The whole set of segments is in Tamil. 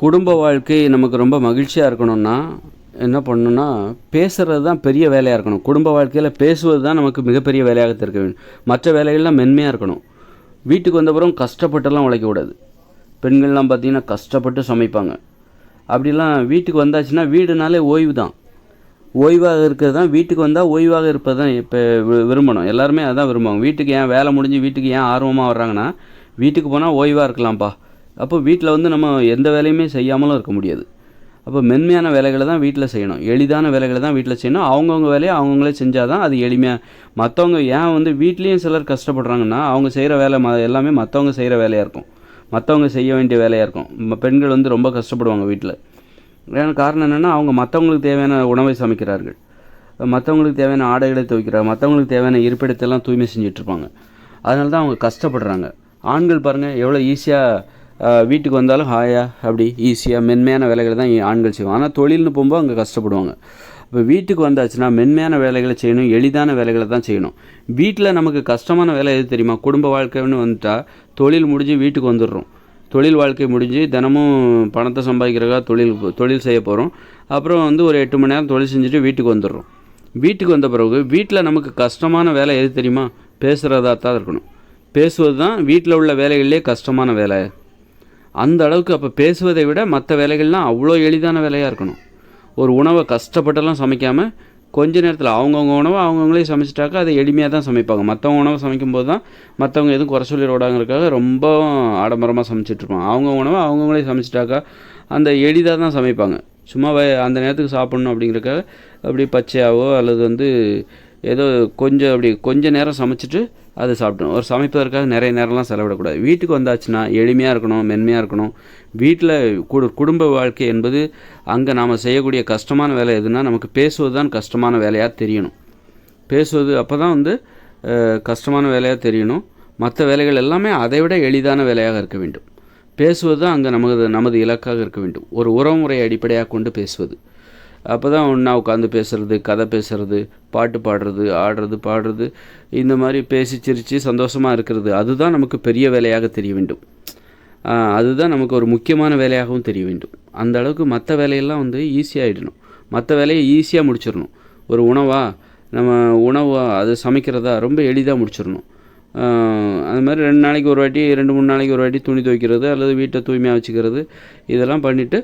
குடும்ப வாழ்க்கை நமக்கு ரொம்ப மகிழ்ச்சியாக இருக்கணும்னா என்ன பண்ணணும்னா பேசுகிறது தான் பெரிய வேலையாக இருக்கணும். குடும்ப வாழ்க்கையில் பேசுவது தான் நமக்கு மிகப்பெரிய வேலையாக இருக்க வேண்டும். மற்ற வேலைகள்லாம் மென்மையாக இருக்கணும். வீட்டுக்கு வந்தப்புறம் கஷ்டப்பட்டெல்லாம் உழைக்கக்கூடாது. பெண்கள்லாம் பார்த்திங்கன்னா கஷ்டப்பட்டு சமைப்பாங்க. அப்படிலாம் வீட்டுக்கு வந்தாச்சுன்னா வீடுனாலே ஓய்வு தான். ஓய்வாக இருக்கிறது தான் வீட்டுக்கு வந்தால் ஓய்வாக இருப்பது தான் இப்போ விரும்பணும். எல்லாருமே அதான் விரும்புவாங்க. வீட்டுக்கு ஏன் வேலை முடிஞ்சு வீட்டுக்கு ஏன் ஆர்வமாக வர்றாங்கன்னா வீட்டுக்கு போனால் ஓய்வாக இருக்கலாம்ப்பா. அப்போ வீட்டில் வந்து நம்ம எந்த வேலையுமே செய்யாமலும் இருக்க முடியாது. அப்போ மென்மையான வேலைகளை தான் வீட்டில் செய்யணும். எளிதான வேலைகளை தான் வீட்டில் செய்யணும். அவங்கவுங்க வேலையை அவங்கவுங்களே செஞ்சால் தான் அது எளிமையாக மற்றவங்க ஏன் வந்து வீட்லேயும் சிலர் கஷ்டப்படுறாங்கன்னா அவங்க செய்கிற வேலை ம எல்லாமே மற்றவங்க செய்கிற வேலையாக இருக்கும். மற்றவங்க செய்ய வேண்டிய வேலையாக இருக்கும். பெண்கள் வந்து ரொம்ப கஷ்டப்படுவாங்க வீட்டில். ஏன்னா காரணம் என்னென்னா அவங்க மற்றவங்களுக்கு தேவையான உணவை சமைக்கிறார்கள். மற்றவங்களுக்கு தேவையான ஆடைகளை துவைக்கிறாங்க மற்றவங்களுக்கு தேவையான இருப்பிடத்தெல்லாம் தூய்மை செஞ்சிட்ருப்பாங்க அதனால தான் அவங்க கஷ்டப்படுறாங்க. ஆண்கள் பாருங்கள் எவ்வளோ ஈஸியாக வீட்டுக்கு வந்தாலும் ஹாயா அப்படி ஈஸியாக மென்மையான வேலைகளை தான் ஆண்கள் செய்வாங்க. ஆனால் தொழில்னு போகும்போது அங்கே கஷ்டப்படுவாங்க. இப்போ வீட்டுக்கு வந்தாச்சுன்னா மென்மையான வேலைகளை செய்யணும் எளிதான வேலைகளை தான் செய்யணும். வீட்டில் நமக்கு கஷ்டமான வேலை எது தெரியுமா? குடும்ப வாழ்க்கைன்னு வந்துட்டால் தொழில் முடிஞ்சு வீட்டுக்கு வந்துடுறோம். தொழில் வாழ்க்கை முடிஞ்சு தினமும் பணத்தை சம்பாதிக்கிறதா தொழில் தொழில் செய்ய போகிறோம் அப்புறம் வந்து ஒரு எட்டு மணி நேரம் தொழில் செஞ்சுட்டு வீட்டுக்கு வந்துடுறோம். வீட்டுக்கு வந்த பிறகு வீட்டில் நமக்கு கஷ்டமான வேலை எது தெரியுமா? பேசுகிறதா தான் இருக்கணும். பேசுவது தான் வீட்டில் உள்ள வேலைகளிலே கஷ்டமான வேலை. அந்த அளவுக்கு அப்போ பேசுவதை விட மற்ற வேலைகள்லாம் அவ்வளோ எளிதான வேலையாக இருக்கணும். ஒரு உணவை கஷ்டப்பட்டெல்லாம் சமைக்காமல் கொஞ்ச நேரத்தில் அவங்கவுங்க உணவை அவங்கவுங்களே சமைச்சிட்டாக்கா அதை எளிமையாக தான் சமைப்பாங்க. மற்றவங்க உணவை சமைக்கும்போது தான் மற்றவங்க எதுவும் குறை சொல்லிடக்கூடாங்கிறதுக்காக ரொம்ப ஆடம்பரமாக சமைச்சிட்ருப்பாங்க அவங்க உணவை அவங்கவுங்களே சமைச்சிட்டாக்கா அந்த எளிதாக தான் சமைப்பாங்க. சும்மா வே- அந்த நேரத்துக்கு சாப்பிட்ணும் அப்படிங்கிறக்காக அப்படி பச்சையாவோ அல்லது வந்து ஏதோ கொஞ்சம் அப்படி கொஞ்ச நேரம் சமைச்சிட்டு அதை சாப்பிடணும். ஒரு சமைப்பதற்காக நிறைய நேரம்லாம் செலவிடக்கூடாது. வீட்டுக்கு வந்தாச்சுன்னா எளிமையாக இருக்கணும் மென்மையாக இருக்கணும். வீட்டில் குடு குடும்ப வாழ்க்கை என்பது அங்கே நாம் செய்யக்கூடிய கஷ்டமான வேலை எதுனா நமக்கு பேசுவது தான் கஷ்டமான வேலையாக தெரியணும். பேசுவது அப்போ தான் வந்து கஷ்டமான வேலையாக தெரியணும். மற்ற வேலைகள் எல்லாமே அதை விட எளிதான வேலையாக இருக்க வேண்டும். பேசுவது தான் அங்கே நமது நமது இலக்காக இருக்க வேண்டும். ஒரு உறவுமுறை அடிப்படையாக கொண்டு பேசுவது. அப்போ தான் ஒன்றா உட்காந்து பேசுகிறது கதை பேசுறது பாட்டு பாடுறது ஆடுறது பாடுறது இந்த மாதிரி பேசி சிரித்து சந்தோஷமாக இருக்கிறது. அதுதான் நமக்கு பெரிய வேலையாக தெரிய வேண்டும். அதுதான் நமக்கு ஒரு முக்கியமான வேலையாகவும் தெரிய வேண்டும். அந்த அளவுக்கு மற்ற வேலையெல்லாம் வந்து ஈஸியாகிடணும் மற்ற வேலையை ஈஸியாக முடிச்சிடணும். ஒரு உணவா நம்ம உணவாக அது சமைக்கிறதா ரொம்ப எளிதாக முடிச்சிடணும். அது மாதிரி ரெண்டு நாளைக்கு ஒரு வாட்டி ரெண்டு மூணு நாளைக்கு ஒரு வாட்டி துணி துவைக்கிறது அல்லது வீட்டை தூய்மையாக வச்சுக்கிறது இதெல்லாம் பண்ணிவிட்டு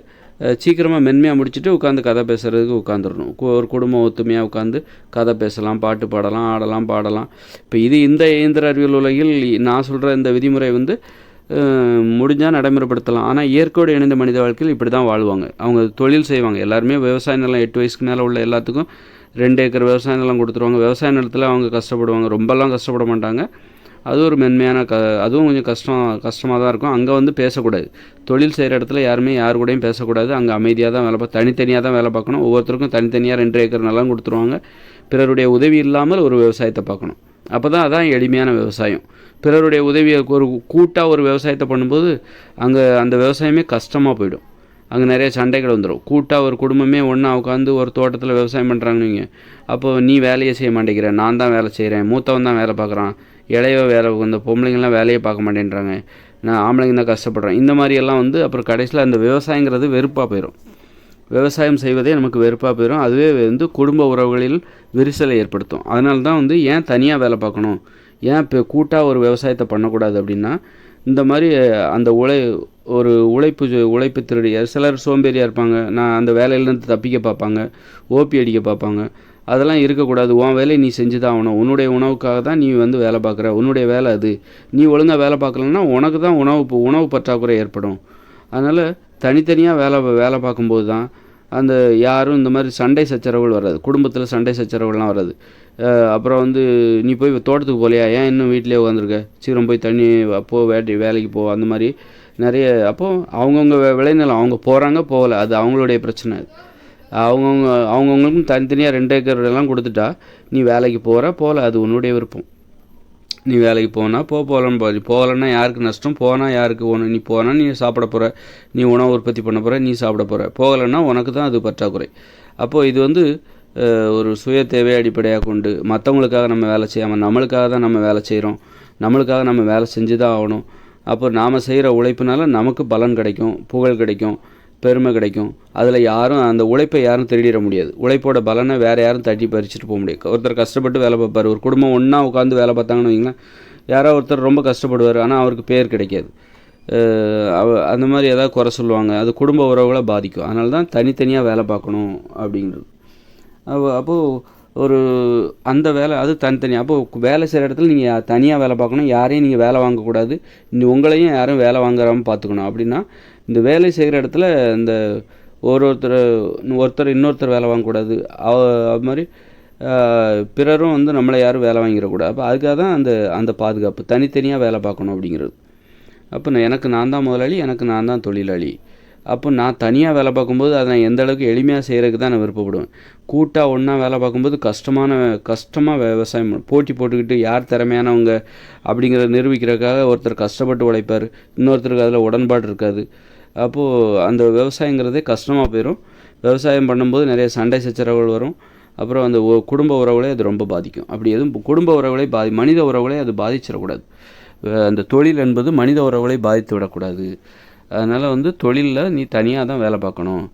சீக்கிரமாக மென்மையாக முடிச்சுட்டு உட்காந்து கதை பேசுகிறதுக்கு உட்காந்துடணும் ஒரு குடும்பம் ஒத்துமையாக உட்காந்து கதை பேசலாம் பாட்டு பாடலாம் ஆடலாம் பாடலாம். இப்போ இது இந்த இயந்திர அறிவியல் உலகில் நான் சொல்கிற இந்த விதிமுறை வந்து முடிஞ்சால் நடைமுறைப்படுத்தலாம். ஆனால் இயற்கையோடு இணைந்த மனித வாழ்க்கையில் இப்படி தான் வாழ்வாங்க. அவங்க தொழில் செய்வாங்க. எல்லாருமே விவசாய நிலம் எட்டு வயசுக்கு மேலே உள்ள எல்லாத்துக்கும் ரெண்டு ஏக்கர் விவசாய நிலம் கொடுத்துருவாங்க. விவசாய நிலத்தில் அவங்க கஷ்டப்படுவாங்க. ரொம்பலாம் கஷ்டப்பட மாட்டாங்க. அது ஒரு மென்மையான க அதுவும் கொஞ்சம் கஷ்டம் கஷ்டமாக தான் இருக்கும். அங்கே வந்து பேசக்கூடாது. தொழில் செய்கிற இடத்துல யாருமே யார் கூடயும் பேசக்கூடாது. அங்கே அமைதியாக தான் வேலை பார்க்க தனித்தனியாக தான் வேலை பார்க்கணும். ஒவ்வொருத்தருக்கும் தனித்தனியாக ரெண்டு ஏக்கர் நிலம் கொடுத்துருவாங்க. பிறருடைய உதவி இல்லாமல் ஒரு விவசாயத்தை பார்க்கணும். அப்போ தான் அதான் எளிமையான விவசாயம். பிறருடைய உதவியை ஒரு கூட்டாக ஒரு விவசாயத்தை பண்ணும்போது அங்கே அந்த விவசாயமே கஷ்டமாக போயிடும். அங்கே நிறைய சண்டைகள் வந்துடும் கூட்டாக ஒரு குடும்பமே ஒன்றா உட்காந்து ஒரு தோட்டத்தில் விவசாயம் பண்ணுறாங்கன்னு அப்போ நீ வேலையை செய்ய மாட்டேங்கிற. நான் தான் வேலை செய்கிறேன் மூத்தவன் தான் வேலை பார்க்குறான். இளைய வேலை இந்த பொம்பளைங்கள்லாம் வேலையை பார்க்க மாட்டேன்றாங்க. நான் ஆம்பளைங்க தான் கஷ்டப்படுறேன். இந்த மாதிரியெல்லாம் வந்து அப்புறம் கடைசியில் அந்த விவசாயங்கிறது வெறுப்பாக போயிடும் விவசாயம் செய்வதே நமக்கு வெறுப்பாக போயிடும் அதுவே வந்து குடும்ப உறவுகளில் விரிசலை ஏற்படுத்தும். அதனால தான் வந்து ஏன் தனியாக வேலை பார்க்கணும்? ஏன் இப்போ கூட்டாக ஒரு விவசாயத்தை பண்ணக்கூடாது அப்படின்னா இந்த மாதிரி அந்த உழை ஒரு உழைப்பு உழைப்பு திருடியார் சிலர் சோம்பேறியாக இருப்பாங்க. நான் அந்த வேலையிலேருந்து தப்பிக்க பார்ப்பாங்க. ஓபி அடிக்க பார்ப்பாங்க. அதெல்லாம் இருக்கக்கூடாது. உன் வேலையை நீ செஞ்சு தான் ஆகணும். உன்னுடைய உணவுக்காக தான் நீ வந்து வேலை பார்க்குற. உன்னுடைய வேலை அது. நீ ஒழுங்காக வேலை பார்க்கலன்னா உனக்கு தான் உணவு உணவு பற்றாக்குறை ஏற்படும். அதனால் தனித்தனியாக வேலை வேலை பார்க்கும்போது தான் அந்த யாரும் இந்த மாதிரி சண்டை சச்சரவுகள் வராது. குடும்பத்தில் சண்டை சச்சரவுகள்லாம் வராது. அப்புறம் வந்து நீ போய் தோட்டத்துக்கு போகலையா? ஏன் இன்னும் வீட்டிலே உட்காந்துருக்க சீக்கிரம் போய் தண்ணி வ- வேட்டி வேலைக்கு போ. அந்த மாதிரி நிறைய அப்போது அவங்கவுங்க விளைநிலம் அவங்க போகிறாங்க போகலை. அது அவங்களுடைய பிரச்சனை அவங்கவுங்க அவங்கவுங்களுக்கும் தனித்தனியாக ரெண்டு ஏக்கர் எல்லாம் கொடுத்துட்டா நீ வேலைக்கு போகிற போகல அது உன்னுடைய விருப்பம். நீ வேலைக்கு போனால் போ போகலன்னு போ போகலன்னா யாருக்கு நஷ்டம்? போனால் யாருக்கு ஒன்று நீ போனால் நீ சாப்பிட போகிற நீ உணவு உற்பத்தி பண்ண போகிற நீ சாப்பிட போகிற போகலைன்னா உனக்கு தான் அது பற்றாக்குறை. அப்போது இது வந்து ஒரு சுய தேவையை அடிப்படையாக கொண்டு மற்றவங்களுக்காக நம்ம வேலை செய்யாமல் நம்மளுக்காக தான் நம்ம வேலை செய்கிறோம் நம்மளுக்காக நம்ம வேலை செஞ்சு தான் ஆகணும். அப்போ நாம் செய்கிற உழைப்புனால நமக்கு பலன் கிடைக்கும் புகழ் கிடைக்கும். பெருமை கிடைக்கும். அதில் யாரும் அந்த உழைப்பை யாரும் திருடிட முடியாது. உழைப்போட பலனை வேறு யாரும் தட்டி பறிச்சுட்டு போக முடியாது. ஒருத்தர் கஷ்டப்பட்டு வேலை பார்ப்பார். ஒரு குடும்பம் ஒன்றா உட்காந்து வேலை பார்த்தாங்கன்னு வைங்களேன் யாரோ ஒருத்தர் ரொம்ப கஷ்டப்படுவார். ஆனால் அவருக்கு பேர் கிடைக்காது. அவ அந்த மாதிரி ஏதாவது குறை சொல்லுவாங்க. அது குடும்ப உறவுகளை பாதிக்கும். அதனால தான் தனித்தனியாக வேலை பார்க்கணும் அப்படிங்கிறது அப்போ அப்போது ஒரு அந்த வேலை அது தனித்தனி அப்போது வேலை செய்கிற இடத்துல நீங்கள் தனியாக வேலை பார்க்கணும். யாரையும் நீங்கள் வேலை வாங்கக்கூடாது. நீ உங்களையும் யாரும் வேலை வாங்குறாமல் பார்த்துக்கணும். அப்படின்னா இந்த வேலை செய்கிற இடத்துல இந்த ஒரு ஒருத்தர் ஒருத்தர் இன்னொருத்தர் வேலை வாங்கக்கூடாது. அது மாதிரி பிறரும் வந்து நம்மளை யாரும் வேலை வாங்கிடக்கூடாது. அப்போ அதுக்காக தான் அந்த அந்த பாதுகாப்பு. தனித்தனியாக வேலை பார்க்கணும் அப்படிங்கிறது. அப்போ நான் எனக்கு நான் தான் முதலாளி எனக்கு நான் தான் தொழிலாளி. அப்போ நான் தனியாக வேலை பார்க்கும்போது அதை நான் எந்த அளவுக்கு எளிமையாக செய்கிறதுக்கு தான் நான் விருப்பப்படுவேன். கூட்டாக ஒன்றா வேலை பார்க்கும்போது கஷ்டமான கஷ்டமாக விவசாயம் போட்டி போட்டுக்கிட்டு யார் திறமையானவங்க அப்படிங்கிறத நிரூபிக்கிறதுக்காக ஒருத்தர் கஷ்டப்பட்டு உழைப்பார். இன்னொருத்தருக்கு அதில் உடன்பாடு இருக்காது. அப்போது அந்த விவசாயங்கிறதே கஷ்டமாக போயிடும் விவசாயம் பண்ணும்போது நிறைய சண்டை சச்சரவுகள் வரும். அப்புறம் அந்த குடும்ப உறவுகளே அது ரொம்ப பாதிக்கும். அப்படி எதுவும் குடும்ப உறவுகளை பாதி மனித உறவுகளை அது பாதிச்சிடக்கூடாது. அந்த தொழில் என்பது மனித உறவுகளை பாதித்து விடக்கூடாது. அதனால் வந்து தொழிலில் நீ தனியாக தான் வேலை பார்க்கணும்.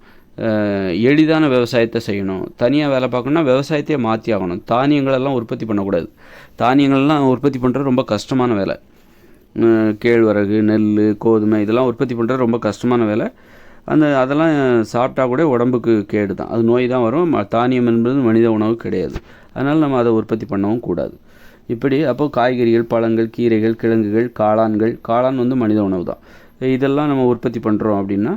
எளிதான விவசாயத்தை செய்யணும். தனியாக வேலை பார்க்கணுன்னா விவசாயத்தையே மாற்றி ஆகணும். தானியங்களெல்லாம் உற்பத்தி பண்ணக்கூடாது. தானியங்கள்லாம் உற்பத்தி பண்ணுறது ரொம்ப கஷ்டமான வேலை. கேழ்வரகு நெல் கோதுமை இதெல்லாம் உற்பத்தி பண்ணுறது ரொம்ப கஷ்டமான வேலை. அந்த அதெல்லாம் சாப்பிட்டா கூட உடம்புக்கு கேடு தான் அது நோய் தான் வரும் தானியம் என்பது மனித உணவு கிடையாது. அதனால் நம்ம அதை உற்பத்தி பண்ணவும் கூடாது. இப்படி அப்போது காய்கறிகள் பழங்கள் கீரைகள் கிழங்குகள் காளான்கள் காளான் வந்து மனித உணவு தான் இதெல்லாம் நம்ம உற்பத்தி பண்ணுறோம் அப்படின்னா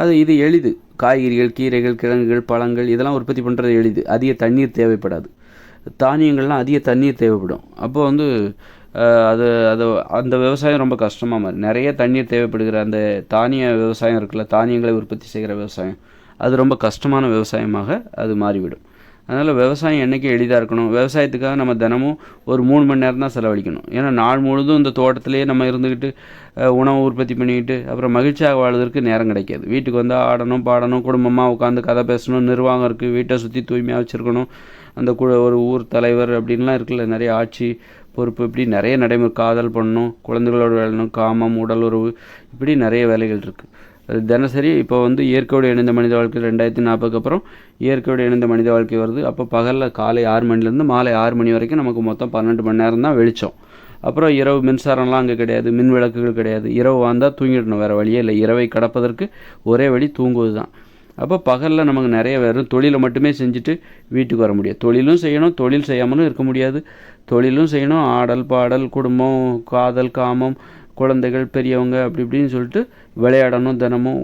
அது இது எளிது. காய்கறிகள் கீரைகள் கிழங்குகள் பழங்கள் இதெல்லாம் உற்பத்தி பண்ணுறது எளிது. அதிக தண்ணீர் தேவைப்படாது. தானியங்கள்லாம் அதிக தண்ணீர் தேவைப்படும். அப்போ வந்து அது அது அந்த விவசாயம் ரொம்ப கஷ்டமாக மாறி நிறைய தண்ணீர் தேவைப்படுகிற அந்த தானிய விவசாயம் இருக்குல்ல தானியங்களை உற்பத்தி செய்கிற விவசாயம் அது ரொம்ப கஷ்டமான விவசாயமாக அது மாறிவிடும். அதனால் விவசாயம் என்றைக்கும் எளிதாக இருக்கணும். விவசாயத்துக்காக நம்ம தினமும் ஒரு மூணு மணி நேரம் தான் செலவழிக்கணும். ஏன்னா நாள் முழுதும் இந்த தோட்டத்திலேயே நம்ம இருந்துக்கிட்டு உணவு உற்பத்தி பண்ணிக்கிட்டு அப்புறம் மகிழ்ச்சியாக வாழ்வதற்கு நேரம் கிடைக்காது. வீட்டுக்கு வந்தால் ஆடணும் பாடணும் குடும்பமாக உட்காந்து கதை பேசணும் நிர்வாகம் இருக்குது வீட்டை சுற்றி தூய்மையாக வச்சுருக்கணும். அந்த கு ஒரு ஊர் தலைவர் அப்படின்லாம் இருக்குல்ல நிறைய ஆட்சி பொறுப்பு இப்படி நிறைய நடைமுறை காதல் பண்ணணும் குழந்தைகளோடு விளையாடணும் காமம் உடல் உறவு இப்படி நிறைய வேலைகள் இருக்குது அது தினசரி இப்போ வந்து இயற்கையோடு இணைந்த மனித வாழ்க்கை ரெண்டாயிரத்தி நாற்பதுக்கு அப்புறம் இயற்கையோடு இணைந்த மனித வாழ்க்கை வருது. அப்போ பகலில் காலை ஆறு மணிலேருந்து மாலை ஆறு மணி வரைக்கும் நமக்கு மொத்தம் பன்னெண்டு மணி நேரம் தான் வெளிச்சம். அப்புறம் இரவு மின்சாரம்லாம் அங்கே கிடையாது மின் விளக்குகள் கிடையாது. இரவு வந்தால் தூங்கிடணும் வேறு வழியே இல்லை. இரவை கடப்பதற்கு ஒரே வழி தூங்குவது தான். அப்போ பகலில் நமக்கு நிறைய வெறும் தொழிலை மட்டுமே செஞ்சுட்டு வீட்டுக்கு வர முடியாது. தொழிலும் செய்யணும் தொழில் செய்யாமலும் இருக்க முடியாது. தொழிலும் செய்யணும். ஆடல் பாடல் குடும்பம் காதல் காமம் குழந்தைகள் பெரியவங்க அப்படி இப்படின்னு சொல்லிட்டு விளையாடணும் தினமும்.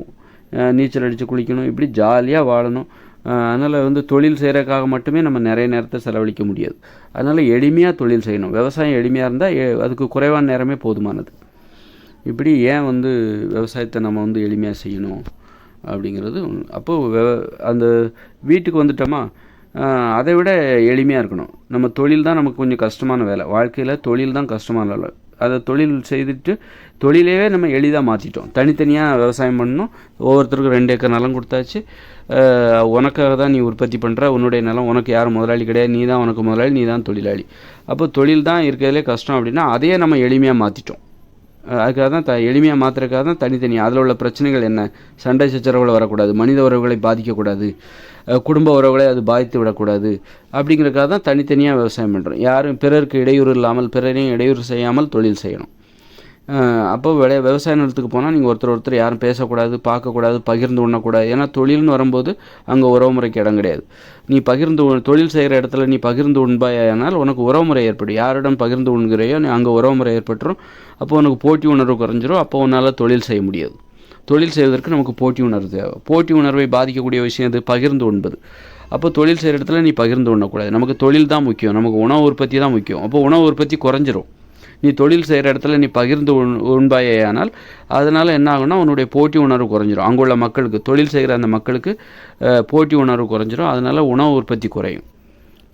நீச்சல் அடித்து குளிக்கணும். இப்படி ஜாலியாக வாழணும். அதனால் வந்து தொழில் செய்கிறதுக்காக மட்டுமே நம்ம நிறைய நேரத்தை செலவழிக்க முடியாது. அதனால் எளிமையாக தொழில் செய்யணும். விவசாயம் எளிமையாக இருந்தால் அதுக்கு குறைவான நேரமே போதுமானது. இப்படி ஏன் வந்து விவசாயத்தை நம்ம வந்து எளிமையாக செய்யணும்? அப்படிங்கிறது அப்போது அந்த வீட்டுக்கு வந்துட்டோமா அதை விட எளிமையாக இருக்கணும். நம்ம தொழில் தான் நமக்கு கொஞ்சம் கஷ்டமான வேலை. வாழ்க்கையில் தொழில் தான் கஷ்டமான வேலை. அதை தொழில் செய்துட்டு தொழிலையே நம்ம எளிதாக மாற்றிட்டோம் தனித்தனியாக விவசாயம் பண்ணணும். ஒவ்வொருத்தருக்கும் ரெண்டு ஏக்கர் நிலம் கொடுத்தாச்சு. உனக்காக தான் நீ உற்பத்தி பண்ணுற உன்னுடைய நிலம் உனக்கு யாரும் முதலாளி கிடையாது. நீ தான் உனக்கு முதலாளி நீ தான் தொழிலாளி. அப்போ தொழில் தான் இருக்கிறதுலே கஷ்டம் அப்படின்னா அதையே நம்ம எளிமையாக மாற்றிட்டோம் அதுக்காக தான் த எளிமையாக மாற்றுறதுக்காக தான் தனித்தனி அதில் உள்ள பிரச்சனைகள் என்ன? சண்டை சச்சரவுகள் வரக்கூடாது மனித உறவுகளை பாதிக்கக்கூடாது குடும்ப உறவுகளை அது பாதித்து விடக்கூடாது அப்படிங்கிறதுக்காக தான் தனித்தனியாக விவசாயம் பண்ணுறோம் யாரும் பிறருக்கு இடையூறு இல்லாமல் பிறரையும் இடையூறு செய்யாமல் தொழில் செய்யணும். அப்போ விளைய விவசாய நிலத்துக்கு போனால் நீங்கள் ஒருத்தர் ஒருத்தர் யாரும் பேசக்கூடாது பார்க்கக்கூடாது பகிர்ந்து உண்ணக்கூடாது. ஏன்னா தொழில்னு வரும்போது அங்கே உறவுமுறைக்கு இடம் கிடையாது. நீ பகிர்ந்து தொழில் செய்கிற இடத்துல நீ பகிர்ந்து உண்பாயானால் உனக்கு உறவுமுறை ஏற்படும். யாரிடம் பகிர்ந்து உண்கிறையோ நீ அங்கே உறவுமுறை ஏற்பட்டுரும். அப்போ உனக்கு போட்டி உணர்வு குறைஞ்சிரும். அப்போ உன்னால் தொழில் செய்ய முடியாது. தொழில் செய்வதற்கு நமக்கு போட்டி உணர்வு தேவை. போட்டி உணர்வை பாதிக்கக்கூடிய விஷயம் இது பகிர்ந்து உண்பது. அப்போ தொழில் செய்கிற இடத்துல நீ பகிர்ந்து உண்ணக்கூடாது. நமக்கு தொழில் தான் முக்கியம். நமக்கு உணவு உற்பத்தி தான் முக்கியம். அப்போ உணவு உற்பத்தி குறைஞ்சிரும். நீ தொழில் செய்கிற இடத்துல நீ பகிர்ந்து உண் உண்பாயேயானால் அதனால் என்ன ஆகும்னா உன்னுடைய போட்டி உணர்வு குறைஞ்சிரும். அங்குள்ள மக்களுக்கு தொழில் செய்கிற அந்த மக்களுக்கு போட்டி உணர்வு குறைஞ்சிரும். அதனால் உணவு உற்பத்தி குறையும்.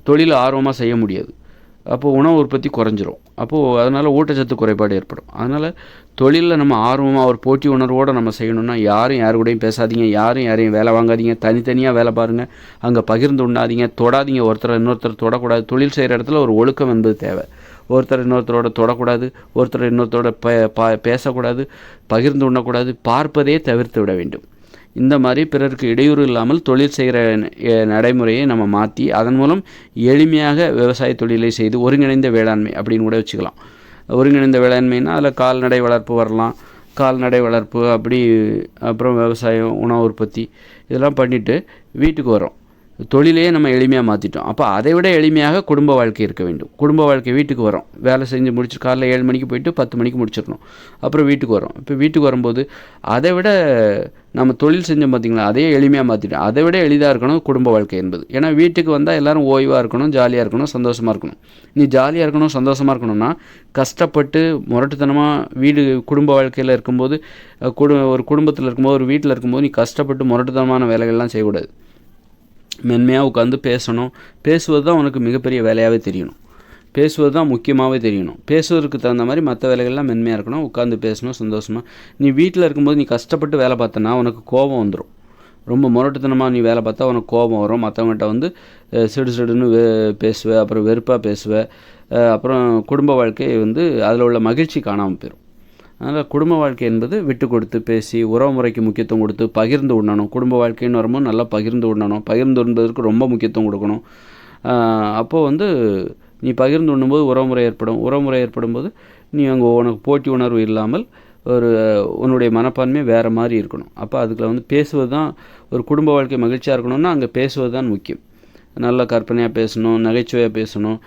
தொழில் ஆர்வமாக செய்ய முடியாது. அப்போது உணவு உற்பத்தி குறைஞ்சிரும். அப்போது அதனால் ஊட்டச்சத்து குறைபாடு ஏற்படும். அதனால் தொழிலில் நம்ம ஆர்வமாக ஒரு போட்டி உணர்வோடு நம்ம செய்யணும்னா யாரும் யாரு கூடயும் பேசாதீங்க. யாரும் யாரையும் வேலை வாங்காதீங்க. தனித்தனியாக வேலை பாருங்கள் அங்கே பகிர்ந்து உண்ணாதீங்க. தொடாதீங்க. ஒருத்தர் இன்னொருத்தர் தொடக்கூடாது. தொழில் செய்கிற இடத்துல ஒரு ஒழுக்கம் என்பது தேவை. ஒருத்தர் இன்னொருத்தரோட தொடக்கூடாது ஒருத்தர் இன்னொருத்தரோட பா பேசக்கூடாது பகிர்ந்து உண்ணக்கூடாது பார்ப்பதே தவிர்த்து விட வேண்டும். இந்த மாதிரி பிறருக்கு இடையூறு இல்லாமல் தொழில் செய்கிற நடைமுறையை நம்ம மாற்றி அதன் மூலம் எளிமையாக விவசாய தொழிலை செய்து ஒருங்கிணைந்த வேளாண்மை அப்படின்னு கூட வச்சுக்கலாம். ஒருங்கிணைந்த வேளாண்மைன்னா அதில் கால்நடை வளர்ப்பு வரலாம். கால்நடை வளர்ப்பு அப்படி அப்புறம் விவசாயம் உணவு உற்பத்தி இதெல்லாம் பண்ணிவிட்டு வீட்டுக்கு வரோம் தொழிலையே நம்ம எளிமையாக மாற்றிட்டோம் அப்போ அதை விட எளிமையாக குடும்ப வாழ்க்கை இருக்க வேண்டும். குடும்ப வாழ்க்கை வீட்டுக்கு வரோம். வேலை செஞ்சு முடிச்சு காலைல ஏழு மணிக்கு போயிட்டு பத்து மணிக்கு முடிச்சிடணும். அப்புறம் வீட்டுக்கு வரோம். இப்போ வீட்டுக்கு வரும்போது அதை விட நம்ம தொழில் செஞ்சோம் பார்த்தீங்களா அதையே எளிமையாக மாற்றிட்டோம் அதை விட எளிதாக இருக்கணும் குடும்ப வாழ்க்கை என்பது. ஏன்னா வீட்டுக்கு வந்தால் எல்லோரும் ஓய்வாக இருக்கணும் ஜாலியாக இருக்கணும் சந்தோஷமாக இருக்கணும். நீ ஜாலியாக இருக்கணும் சந்தோஷமாக இருக்கணும்னா கஷ்டப்பட்டு முரட்டுத்தனமாக வீடு குடும்ப வாழ்க்கையில் இருக்கும்போது குடு ஒரு குடும்பத்தில் இருக்கும்போது ஒரு வீட்டில் இருக்கும்போது நீ கஷ்டப்பட்டு முரட்டுத்தனமான வேலைகள்லாம் செய்யக்கூடாது. மென்மையாக உட்காந்து பேசணும். பேசுவது தான் உனக்கு மிகப்பெரிய வேலையாகவே தெரியணும். பேசுவது தான் முக்கியமாகவே தெரியணும். பேசுவதற்கு தகுந்த மாதிரி மற்ற வேலைகள்லாம் மென்மையாக இருக்கணும். உட்காந்து பேசணும் சந்தோஷமாக நீ வீட்டில் இருக்கும்போது நீ கஷ்டப்பட்டு வேலை பார்த்தனா உனக்கு கோபம் வந்துடும் ரொம்ப முரட்டுத்தனமாக நீ வேலை பார்த்தா உனக்கு கோபம் வரும். மற்றவங்ககிட்ட வந்து சிடு சிடுன்னு வே பேசுவ அப்புறம் வெறுப்பாக பேசுவ. அப்புறம் குடும்ப வாழ்க்கையை வந்து அதில் உள்ள மகிழ்ச்சி காணாமல் போயிடும் அதனால் குடும்ப வாழ்க்கை என்பது விட்டு கொடுத்து பேசி உறவு முறைக்கு முக்கியத்துவம் கொடுத்து பகிர்ந்து உண்ணணும். குடும்ப வாழ்க்கைன்னு வரும்போது நல்லா பகிர்ந்து உண்ணணும். பகிர்ந்து உண்பதற்கு ரொம்ப முக்கியத்துவம் கொடுக்கணும். அப்போது வந்து நீ பகிர்ந்து உண்ணும்போது உறவுமுறை ஏற்படும். உறவுமுறை ஏற்படும் போது நீ அங்கே உனக்கு போட்டி உணர்வு இல்லாமல் ஒரு உன்னுடைய மனப்பான்மை வேறு மாதிரி இருக்கணும். அப்போ அதுக்குள்ள வந்து பேசுவது தான் ஒரு குடும்ப வாழ்க்கை மகிழ்ச்சியாக இருக்கணும்னா அங்கே பேசுவது தான் முக்கியம். நல்ல கற்பனையாக பேசணும் நகைச்சுவையாக பேசணும்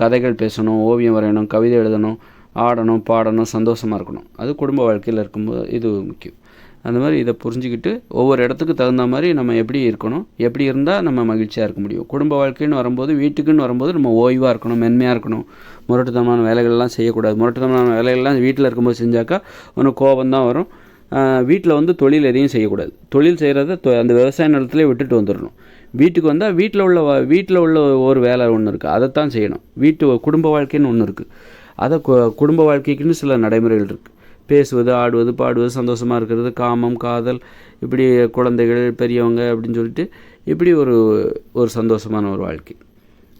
கதைகள் பேசணும் ஓவியம் வரையணும் கவிதை எழுதணும் ஆடணும் பாடணும் சந்தோஷமாக இருக்கணும். அது குடும்ப வாழ்க்கையில் இருக்கும்போது இது முக்கியம். அந்த மாதிரி இதை புரிஞ்சுக்கிட்டு ஒவ்வொரு இடத்துக்கு தகுந்த மாதிரி நம்ம எப்படி இருக்கணும் எப்படி இருந்தால் நம்ம மகிழ்ச்சியாக இருக்க முடியும். குடும்ப வாழ்க்கைன்னு வரும்போது வீட்டுக்குன்னு வரும்போது நம்ம ஓய்வாக இருக்கணும் மென்மையாக இருக்கணும். முரட்டுத்தனமான வேலைகள்லாம் செய்யக்கூடாது. முரட்டுத்தனமான வேலைகள்லாம் வீட்டில் இருக்கும்போது செஞ்சாக்கா ஒன்று கோபம் தான் வரும் வீட்டில் வந்து தொழில் எதையும் செய்யக்கூடாது. தொழில் செய்கிறத அந்த விவசாய நிலத்துலேயே விட்டுட்டு வந்துடணும் வீட்டுக்கு வந்தால் வீட்டில் உள்ள வீட்டில் உள்ள ஒரு வேலை ஒன்று இருக்குது அதைத்தான் செய்யணும். வீட்டு குடும்ப வாழ்க்கைன்னு ஒன்று இருக்குது அதை கு- குடும்ப வாழ்க்கைக்குன்னு சில நடைமுறைகள் இருக்குது பேசுவது ஆடுவது பாடுவது சந்தோஷமாக இருக்கிறது காமம் காதல் இப்படி குழந்தைகள் பெரியவங்க அப்படின்னு சொல்லிட்டு இப்படி ஒரு ஒரு சந்தோஷமான ஒரு வாழ்க்கை.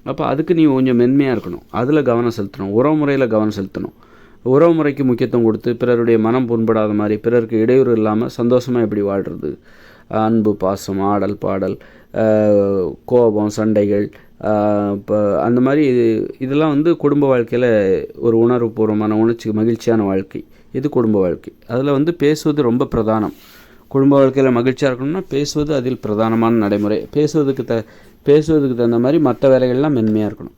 அப்போ அதுக்கு நீ கொஞ்சம் மென்மையாக இருக்கணும். அதில் கவனம் செலுத்தணும். உறவு முறையில் கவனம் செலுத்தணும். உறவு முறைக்கு முக்கியத்துவம் கொடுத்து பிறருடைய மனம் புண்படாத மாதிரி பிறருக்கு இடையூறு இல்லாமல் சந்தோஷமாக எப்படி வாழ்கிறது அன்பு பாசம் ஆடல் பாடல் கோபம் சண்டைகள் இப்போ அந்த மாதிரி இது இதெல்லாம் வந்து குடும்ப வாழ்க்கையில் ஒரு உணர்வுபூர்வமான உணர்ச்சி மகிழ்ச்சியான வாழ்க்கை. இது குடும்ப வாழ்க்கை? அதில் வந்து பேசுவது ரொம்ப பிரதானம். குடும்ப வாழ்க்கையில் மகிழ்ச்சியாக இருக்கணும்னா பேசுவது அதில் பிரதானமான நடைமுறை. பேசுவதுக்கு த பேசுவதுக்கு தகுந்த மாதிரி மற்ற வேலைகள்லாம் மென்மையாக இருக்கணும்.